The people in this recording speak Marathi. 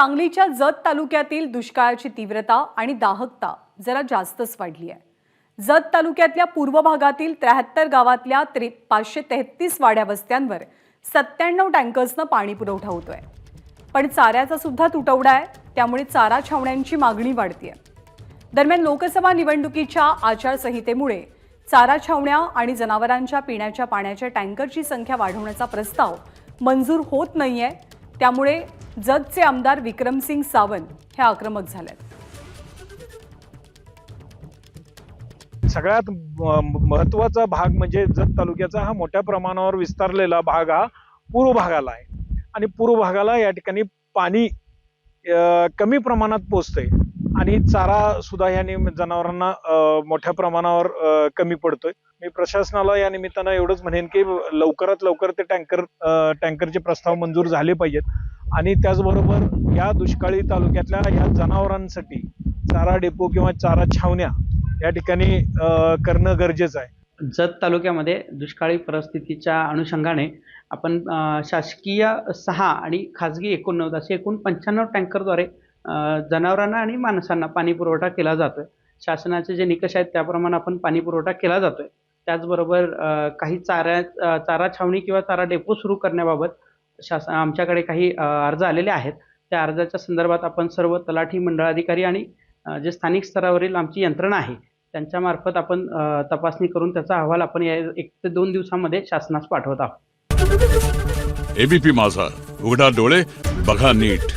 सांगलीच्या जत तालुक्यातील दुष्काळाची तीव्रता आणि दाहकता जरा जास्तच वाढली आहे जत तालुक्यातल्या पूर्व भागातील त्र्याहत्तर गावातल्या त्रे पाचशे तेहतीस वाड्या वस्त्यांवर सत्त्याण्णव टँकर्सनं पाणी पुरवठा होतोय. पण चाऱ्याचा सुद्धा तुटवडा आहे त्यामुळे चारा छावण्यांची मागणी वाढतीय. दरम्यान लोकसभा निवडणुकीच्या आचारसंहितेमुळे चारा छावण्या आणि जनावरांच्या पिण्याच्या पाण्याच्या टँकरची संख्या वाढवण्याचा प्रस्ताव मंजूर होत नाहीये. त्यामुळे जतचे आमदार विक्रमसिंग सावंत हे आक्रमक झाले सगळ्यात महत्त्वाचा महत्त्वाचा भाग म्हणजे जत तालुक्याचा हा मोठ्या प्रमाणावर विस्तारलेला भाग हा पूर्व भागाला आहे. आणि पूर्व भागाला या ठिकाणी पाणी कमी प्रमाणात पोचतंय. आणि चारा सुद्धा या जनावरांना मोठ्या प्रमाणावर कमी पडतोय. मी प्रशासनाला या निमित्तानं एवढंच म्हणेन की लवकरात लवकर ते टँकर टँकरचे प्रस्ताव मंजूर झाले पाहिजेत. आणि त्याचबरोबर या दुष्काळी तालुक्यातल्या या जनावरांसाठी चारा डेपो किंवा चारा छावण्या या ठिकाणी करणं गरजेचं आहे. जत तालुक्यामध्ये दुष्काळी परिस्थितीच्या अनुषंगाने आपण शासकीय सहा आणि खाजगी एकोणनव्वद असे एकूण पंच्याण्णव टँकरद्वारे जनावरांना आणि माणसांना पाणी पुरवठा केला जातोय. शासनाचे जे निकष आहेत त्याप्रमाणे आपण पाणी पुरवठा केला जातोय. त्याचबरोबर काही चारा चारा छावणी किंवा चारा डेपो सुरू करण्याबाबत शास आमच्याकडे काही अर्ज आलेले आहेत. त्या अर्जाच्या संदर्भात आपण सर्व तलाठी मंडळाधिकारी आणि जे स्थानिक स्तरावरील आमची यंत्रणा आहे त्यांच्यामार्फत आपण तपासणी करून त्याचा अहवाल आपण या एक ते दोन दिवसामध्ये शासनास पाठवत आहोत. एबीपी माझा उघडा डोळे बघा नीट.